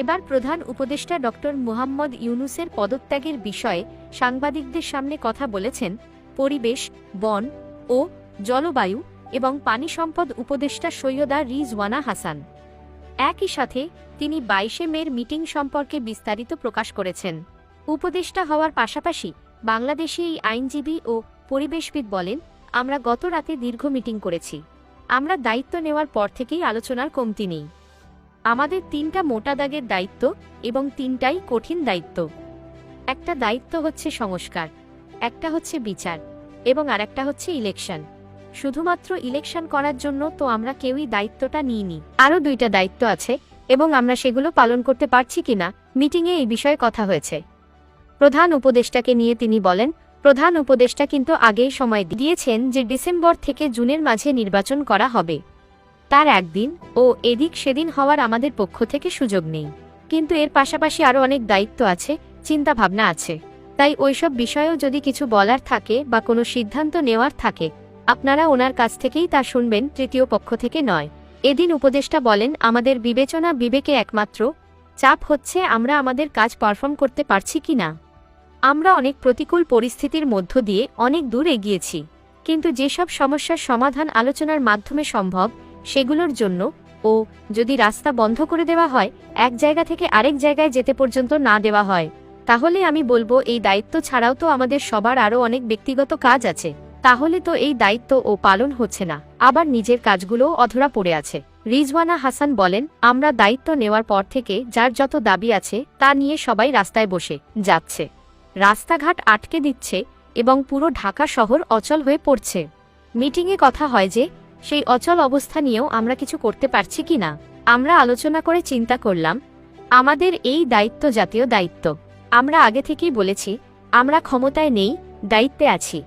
এবার প্রধান উপদেষ্টা ডক্টর মুহাম্মদ ইউনুসের পদত্যাগের বিষয়ে সাংবাদিকদের সামনে কথা বলেছেন পরিবেশ, বন ও জলবায়ু এবং পানি সম্পদ উপদেষ্টা সৈয়দা রিজওয়ানা হাসান। একই সাথে তিনি বাইশে মের মিটিং সম্পর্কে বিস্তারিত প্রকাশ করেছেন। উপদেষ্টা হওয়ার পাশাপাশি বাংলাদেশি এই আইনজীবী ও পরিবেশবিদ বলেন, আমরা গত রাতে দীর্ঘ মিটিং করেছি। আমরা দায়িত্ব নেওয়ার পর থেকেই আলোচনার কমতি নেই। আমাদের তিনটা মোটা দাগের দায়িত্ব এবং তিনটাই কঠিন দায়িত্ব। একটা দায়িত্ব হচ্ছে সংস্কার, একটা হচ্ছে বিচার এবং আরেকটা হচ্ছে ইলেকশন শুধুমাত্র ইলেকশন করার জন্য তো আমরা কেউই দায়িত্বটা নিইনি। আরও দুইটা দায়িত্ব আছে এবং আমরা সেগুলো পালন করতে পারছি কিনা মিটিংয়ে এই বিষয়ে কথা হয়েছে। প্রধান উপদেষ্টাকে নিয়ে তিনি বলেন, প্রধান উপদেষ্টা কিন্তু আগেই সময় দিয়েছেন যে ডিসেম্বর থেকে জুনের মাঝে নির্বাচন করা হবে। তার একদিন ও এদিক সেদিন হওয়ার আমাদের পক্ষ থেকে সুযোগ নেই। কিন্তু এর পাশাপাশি আরও অনেক দায়িত্ব আছে চিন্তা ভাবনা আছে। তাই ওইসব বিষয়েও যদি কিছু বলার থাকে বা কোনো সিদ্ধান্ত নেওয়ার থাকে, আপনারা ওনার কাছ থেকেই তা শুনবেন, তৃতীয় পক্ষ থেকে নয়। এদিন উপদেষ্টা বলেন, আমাদের বিবেচনা বিবেকে একমাত্র, চাপ হচ্ছে আমরা আমাদের কাজ পারফর্ম করতে পারছি কি না। আমরা অনেক প্রতিকূল পরিস্থিতির মধ্য দিয়ে অনেক দূর এগিয়েছি। কিন্তু যেসব সমস্যার সমাধান আলোচনার মাধ্যমে সম্ভব সেগুলোর জন্য ও যদি রাস্তা বন্ধ করে দেওয়া হয়, এক জায়গা থেকে আরেক জায়গায় যেতে পর্যন্ত না দেওয়া হয়, তাহলে আমি বলব এই দায়িত্ব ছাড়াও তো আমাদের সবার আরও অনেক ব্যক্তিগত কাজ আছে। তাহলে তো এই দায়িত্ব ও পালন হচ্ছে না, আবার নিজের কাজগুলোও অধরা পড়ে আছে। রিজওয়ানা হাসান বলেন, আমরা দায়িত্ব নেওয়ার পর থেকে যার যত দাবি আছে, তা নিয়ে সবাই রাস্তায় বসে যাচ্ছে। রাস্তাঘাট আটকে দিচ্ছে এবং পুরো ঢাকা শহর অচল হয়ে পড়ছে। মিটিংয়ে কথা হয় যে সেই অচল অবস্থা নিয়েও আমরা কিছু করতে পারছি কি না? আমরা আলোচনা করে চিন্তা করলাম, আমাদের এই দায়িত্ব জাতীয় দায়িত্ব। আমরা আগে থেকেই বলেছি, আমরা ক্ষমতায় নেই, দায়িত্বে আছি।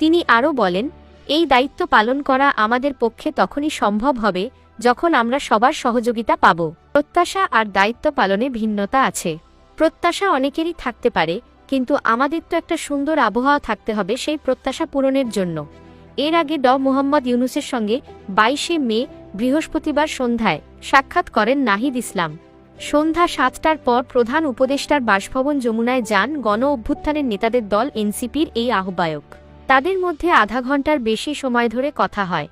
তিনি আরও বলেন, এই দায়িত্ব পালন করা আমাদের পক্ষে তখনই সম্ভব হবে যখন আমরা সবার সহযোগিতা পাব। প্রত্যাশা আর দায়িত্ব পালনে ভিন্নতা আছে। প্রত্যাশা অনেকেরই থাকতে পারে, কিন্তু আমাদের তো একটা সুন্দর আবহাওয়া থাকতে হবে সেই প্রত্যাশা পূরণের জন্য। এর আগে ড. মোহাম্মদ ইউনুসের সঙ্গে বাইশে মে বৃহস্পতিবার সন্ধ্যায় সাক্ষাৎ করেন নাহিদ ইসলাম। সন্ধ্যা সাতটার পর প্রধান উপদেষ্টার বাসভবন যমুনায় যান গণ অভ্যুত্থানের নেতাদের দল এনসিপির এই আহ্বায়ক। তাদের মধ্যে আধা ঘণ্টার বেশি সময় ধরে কথা হয়।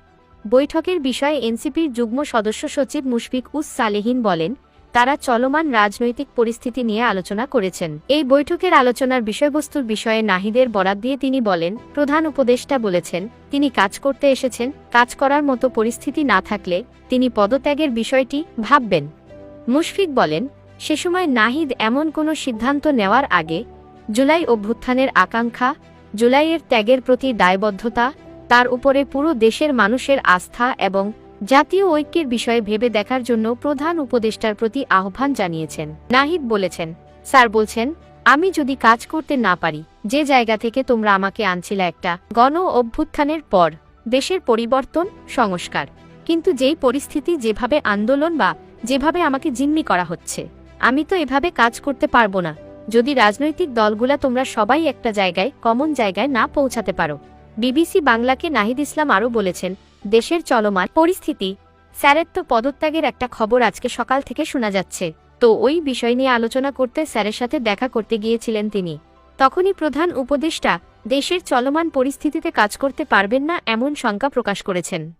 বৈঠকের বিষয়ে এনসিপির যুগ্ম সদস্য সচিব মুশফিক উস সালেহিন বলেন তারা চলমান রাজনৈতিক পরিস্থিতি নিয়ে আলোচনা করেছেন। এই বৈঠকের আলোচনার বিষয়বস্তুর বিষয়ে নাহিদের বরাত দিয়ে তিনি বলেন, প্রধান উপদেষ্টা বলেছেন, তিনি কাজ করতে এসেছেন, কাজ করার মতো পরিস্থিতি না থাকলে তিনি পদত্যাগের বিষয়টি ভাববেন। মুশফিক বলেন, সে সময় নাহিদ এমন কোনো সিদ্ধান্ত নেওয়ার আগে জুলাই অভ্যুত্থানের আকাঙ্ক্ষা, জুলাইয়ের ত্যাগের প্রতি দায়বদ্ধতা, তার উপরে পুরো দেশের মানুষের আস্থা এবং জাতীয় ঐক্যের বিষয়ে ভেবে দেখার জন্য প্রধান উপদেষ্টার প্রতি আহ্বান জানিয়েছেন। নাহিদ বলেছেন, স্যার বলছেন, আমি যদি কাজ করতে না পারি, যে জায়গা থেকে তোমরা আমাকে আনছিলে একটা গণ অভ্যুত্থানের পর, দেশের পরিবর্তন, সংস্কার। কিন্তু যেই পরিস্থিতি, যেভাবে আন্দোলন বা যেভাবে আমাকে জিম্মি করা হচ্ছে, আমি তো এভাবে কাজ করতে পারব না। যদি রাজনৈতিক দলগুলা তোমরা সবাই একটা জায়গায়, কমন জায়গায় না পৌঁছাতে পারো। বিবিসি বাংলাকে নাহিদ ইসলাম আরও বলেছেন দেশের চলমান পরিস্থিতি। স্যারের তো পদত্যাগের একটা খবর আজকে সকাল থেকে শোনা যাচ্ছে। তো ওই বিষয় নিয়ে আলোচনা করতে স্যারের সাথে দেখা করতে গিয়েছিলেন তিনি। তখনই প্রধান উপদেষ্টা, দেশের চলমান পরিস্থিতিতে কাজ করতে পারবেন না এমন শঙ্কা প্রকাশ করেছেন।